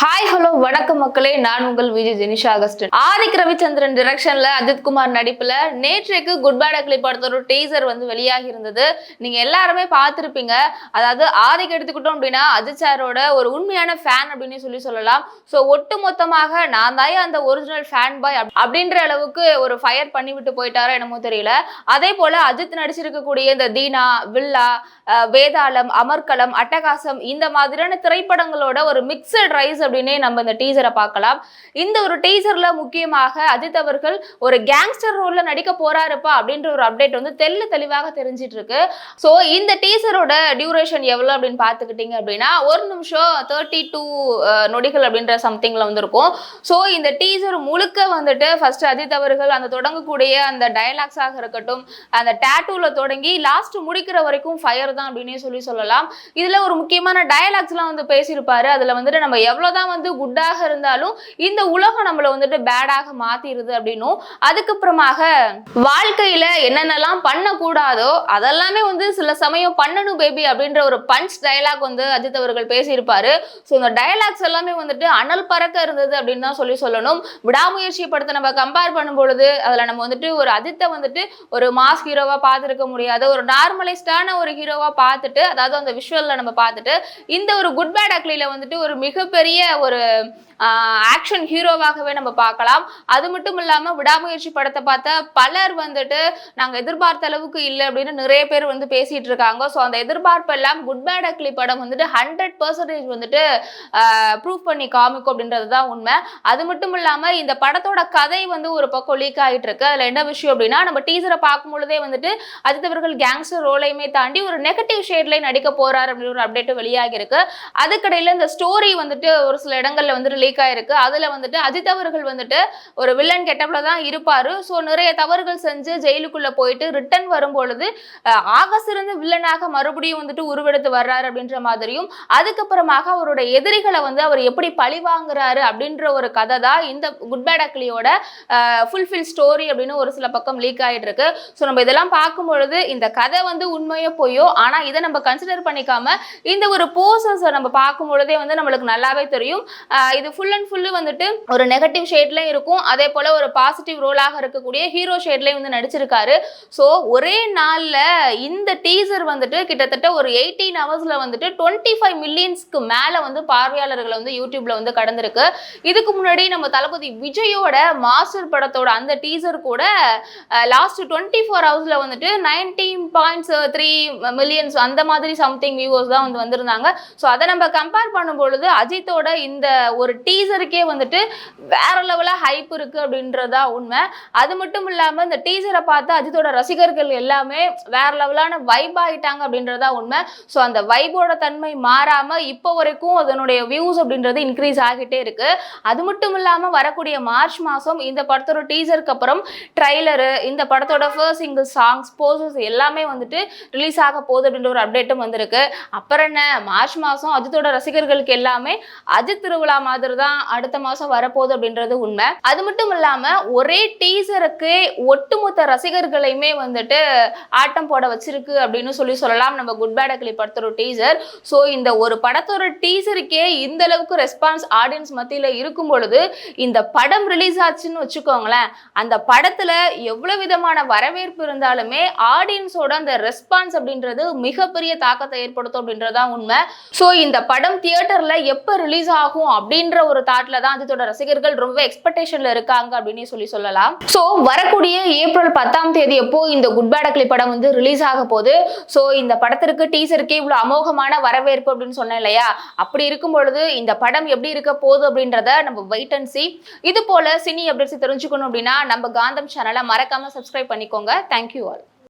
Hi hello வணக்கம் மக்களே. நான் உங்கள் விஜய் ஜெனிஷா அகஸ்டன். ஆதிக் ரவிச்சந்திரன் டிரெக்ஷன்ல அஜித் குமார் நடிப்புல நேற்றைக்கு குட் பேட் அக்லி படத்தோட டீசர் வந்து வெளியாகி இருந்தது. நீங்க எல்லாருமே பார்த்துருப்பீங்க. அதாவது ஆதிக் எடுத்துக்கிட்டோம் அப்படின்னா அஜித் சாரோட ஒரு உண்மையான ஃபேன் அப்படின்னு சொல்லி சொல்லலாம். ஸோ ஒட்டு மொத்தமாக நான் தான் அந்த ஒரிஜினல் ஃபேன் பாய் அப்படின்ற அளவுக்கு ஒரு ஃபயர் பண்ணி விட்டு போயிட்டாரோ என்னமோ தெரியல. அதே போல அஜித் நடிச்சிருக்கக்கூடிய இந்த தீனா வில்லா வேதாளம் அமர்கலம் அட்டகாசம் இந்த மாதிரியான திரைப்படங்களோட ஒரு மிக்சட் ரைஸ் அப்படின்னே நம்ம இந்த டீசரை பார்க்கலாம். இந்த ஒரு டீசர்ல முக்கியமாக அஜித் அவர்கள் ஒரு கேங்ஸ்டர் ரோல்ல நடிக்க போறாருப்பா அப்படின்ற ஒரு அப்டேட் வந்து தெல்ல தெளிவாக தெரிஞ்சிட்டு இருக்கு ஸோ இந்த டீசரோட டியூரேஷன் எவ்வளோ அப்படின்னு பார்த்துக்கிட்டீங்க அப்படின்னா ஒரு நிமிஷம் தேர்ட்டி டூ நொடிகள் அப்படின்ற சம்திங்ல வந்திருக்கும். ஸோ இந்த டீசர் முழுக்க வந்துட்டு ஃபர்ஸ்ட் அஜித் அவர்கள் அந்த தொடங்கக்கூடிய அந்த டயலாக்ஸாக இருக்கட்டும் அந்த டேட்டூல தொடங்கி லாஸ்ட் முடிக்கிற வரைக்கும் ஃபயர் தான் அப்படின்னே சொல்லி சொல்லலாம். இதுல ஒரு முக்கியமான டயலாக்ஸ்லாம் வந்து பேசியிருப்பாரு. அதுல வந்துட்டு நம்ம தான் வந்து குட்டாக இருந்தாலும் இந்த உலகம் நம்மளை வந்துட்டு பேடாக மாத்திடுது அப்படின்னும். அதுக்கப்புறமாக வாழ்க்கையில என்னென்னலாம் பண்ணக்கூடாதோ அதெல்லாமே வந்து சில சமயம் பண்ணணும் பேபி அப்படின்ற ஒரு பஞ்ச் டயலாக் வந்து அஜித் அவர்கள் பேசியிருப்பாரு. ஸோ இந்த டயலாக்ஸ் எல்லாமே வந்துட்டு அனல் பறக்க இருந்தது அப்படின்னு தான் சொல்லி சொல்லணும். விடாமுயற்சி படத்தை நம்ம கம்பேர் பண்ணும் பொழுது அதில் நம்ம வந்துட்டு ஒரு அஜித்தை வந்துட்டு ஒரு மாஸ் ஹீரோவாக பார்த்துருக்க முடியாத. ஒரு நார்மலைஸ்டான ஒரு ஹீரோவாக பார்த்துட்டு அதாவது அந்த விஷுவலில் நம்ம பார்த்துட்டு இந்த ஒரு குட் பேட் அக்லியில் வந்துட்டு ஒரு மிகப்பெரிய ஒரு ஆக்ஷன் ஹீரோவாகவே நம்ம பார்க்கலாம். அது மட்டும் இல்லாமல் விடாமுயற்சி படத்தை பார்த்தா பலர் வந்துட்டு நாங்கள் எதிர்பார்த்த அளவுக்கு இல்லை அப்படின்னு நிறைய பேர் வந்து பேசிட்டு இருக்காங்க. ஸோ அந்த எதிர்பார்ப்பு எல்லாம் குட் பேட் அக்லி படம் வந்துட்டு ஹண்ட்ரட் பர்சன்டேஜ் வந்துட்டு ப்ரூவ் பண்ணி காமிக்கும் அப்படின்றது தான் உண்மை. அது மட்டும் இல்லாமல் இந்த படத்தோட கதை வந்து ஒரு பக்கம் லீக் ஆகிட்டு இருக்கு. அதில் என்ன விஷயம் அப்படின்னா நம்ம டீசரை பார்க்கும் பொழுதே வந்துட்டு அஜித் அவர்கள் கேங்ஸ்டர் ரோலையுமே தாண்டி ஒரு நெகட்டிவ் ஷேட்லேயே நடிக்க போறாரு அப்படின்னு ஒரு அப்டேட் வெளியாகி இருக்கு. அதுக்கடையில இந்த ஸ்டோரி வந்துட்டு ஒரு சில இடங்கள்ல வந்து லீக் ஆயிருக்கு. அதுல வந்துட்டு அஜித் அவர்கள் வந்துட்டு ஒரு வில்லன் கெட்டப்ல தான் இருப்பாரு. ஸோ நிறைய தவறுகள் செஞ்சு ஜெயிலுக்குள்ள போயிட்டு ரிட்டர்ன் வரும்பொழுது ஆகஸ்ட் ஆக சிறந்த வில்லனாக மறுபடியும் வந்துட்டு உருவெடுத்து வர்றாரு அப்படின்ற மாதிரியும் அதுக்கப்புறமாக அவரோட எதிரிகளை வந்து அவர் எப்படி பழி வாங்குறாரு அப்படின்ற ஒரு கதை தான் இந்த குட் பேட் அக்லியோட ஃபுல்ஃபில் ஸ்டோரி அப்படின்னு ஒரு சில பக்கம் லீக் ஆயிட்டு இருக்கு ஸோ நம்ம இதெல்லாம் பார்க்கும் பொழுது இந்த கதை வந்து உண்மையோ பொய்யோ ஆனா இதை நம்ம கன்சிடர் பண்ணிக்காம இந்த ஒரு போர்சஸை நம்ம பார்க்கும் பொழுதே வந்து நம்மளுக்கு நல்லாவே தெரியும். இது ஃபுல் அண்ட் ஃபுல்லு வந்துட்டு ஒரு நெகட்டிவ் ஷேட்லையும் இருக்கும். அதே போல் ஒரு பாசிட்டிவ் ரோலாக இருக்கக்கூடிய ஹீரோ ஷேட்லையும் வந்து நடிச்சிருக்காரு. ஸோ ஒரே நாளில் இந்த டீசர் வந்துட்டு கிட்டத்தட்ட ஒரு எயிட்டீன் ஹவர்ஸில் வந்துட்டு டுவெண்ட்டி ஃபைவ் மில்லியன்ஸ்க்கு மேலே வந்து பார்வையாளர்களை வந்து யூடியூப்ல வந்து கடந்திருக்கு. இதுக்கு முன்னாடி நம்ம தளபதி விஜயோட மாஸ்டர் படத்தோட அந்த டீசர் கூட லாஸ்ட் டுவெண்ட்டி ஃபோர் ஹவர்ஸில் வந்துட்டு நைன்டீன் பாயிண்ட்ஸ் த்ரீ மில்லியன்ஸ் அந்த மாதிரி சம்திங் வியூவர்ஸ் தான் வந்து வந்திருந்தாங்க. ஸோ அதை நம்ம கம்பேர் பண்ணும்பொழுது அஜித்தோட இந்த ஒரு டீசருக்கே வந்துட்டு வேற லெவலாக ஹைப் இருக்கு அப்படின்றதா உண்மை. அது மட்டும் இல்லாமல் இந்த டீசரை பார்த்து அஜித்தோட ரசிகர்கள் எல்லாமே வேற லெவலான வைப் ஆகிட்டாங்க அப்படின்றதா உண்மை. ஸோ அந்த வைபோட தன்மை மாறாமல் இப்போ வரைக்கும் அதனுடைய வியூஸ் அப்படின்றது இன்க்ரீஸ் ஆகிட்டே இருக்கு. அது மட்டும் இல்லாமல் வரக்கூடிய மார்ச் மாதம் இந்த படத்தோட டீசருக்கு அப்புறம் ட்ரைலரு இந்த படத்தோட ஃபர்ஸ்ட் சிங்கிள் சாங்ஸ் போசஸ் எல்லாமே வந்துட்டு ரிலீஸ் ஆக போகுது அப்படின்ற ஒரு அப்டேட்டும் வந்திருக்கு. அப்புறம் என்ன? மார்ச் மாதம் அஜித்தோட ரசிகர்களுக்கு எல்லாமே அஜித் திருவிழா மாதிரி தான் அடுத்த மாதம் வரப்போகுது அப்படின்றது உண்மை. அது மட்டும் இல்லாமல் ஒரே டீசருக்கு ஒட்டுமொத்த ரசிகர்களையுமே வந்துட்டு ஆட்டம் போட வச்சிருக்கு அப்படின்னு சொல்லி சொல்லலாம். நம்ம குட் பேட் அக்லி படத்தோட டீசர் ஸோ இந்த ஒரு படத்தோட டீசருக்கே இந்த அளவுக்கு ரெஸ்பான்ஸ் ஆடியன்ஸ் மத்தியில் இருக்கும் பொழுது இந்த படம் ரிலீஸ் ஆச்சுன்னு வச்சுக்கோங்களேன் அந்த படத்துல எவ்வளவு விதமான வரவேற்பு இருந்தாலுமே ஆடியன்ஸோட அந்த ரெஸ்பான்ஸ் அப்படின்றது மிகப்பெரிய தாக்கத்தை ஏற்படுத்தும் அப்படின்றதான் உண்மை. ஸோ இந்த படம் தியேட்டர்ல எப்போ ரிலீஸ் ஆகும் அப்படின்ற அப்படின்ற ஒரு தாட்ல தான் அஜித்தோட ரசிகர்கள் ரொம்ப எக்ஸ்பெக்டேஷன்ல இருக்காங்க அப்படின்னு சொல்லி சொல்லலாம். ஸோ வரக்கூடிய ஏப்ரல் பத்தாம் தேதி எப்போ இந்த குட் பேட் அக்லி படம் வந்து ரிலீஸ் ஆக போகுது? ஸோ இந்த படத்திற்கு டீசருக்கே இவ்வளோ அமோகமான வரவேற்பு அப்படின்னு சொன்னேன் இல்லையா? அப்படி இருக்கும் பொழுது இந்த படம் எப்படி இருக்க போகுது அப்படின்றத நம்ம வெயிட் அண்ட் சி இது போல சினி அப்டேட்ஸ் தெரிஞ்சுக்கணும் அப்படின்னா நம்ம காந்தம் சேனலை மறக்காம சப்ஸ்கிரைப் பண்ணிக்கோங்க. Thank you all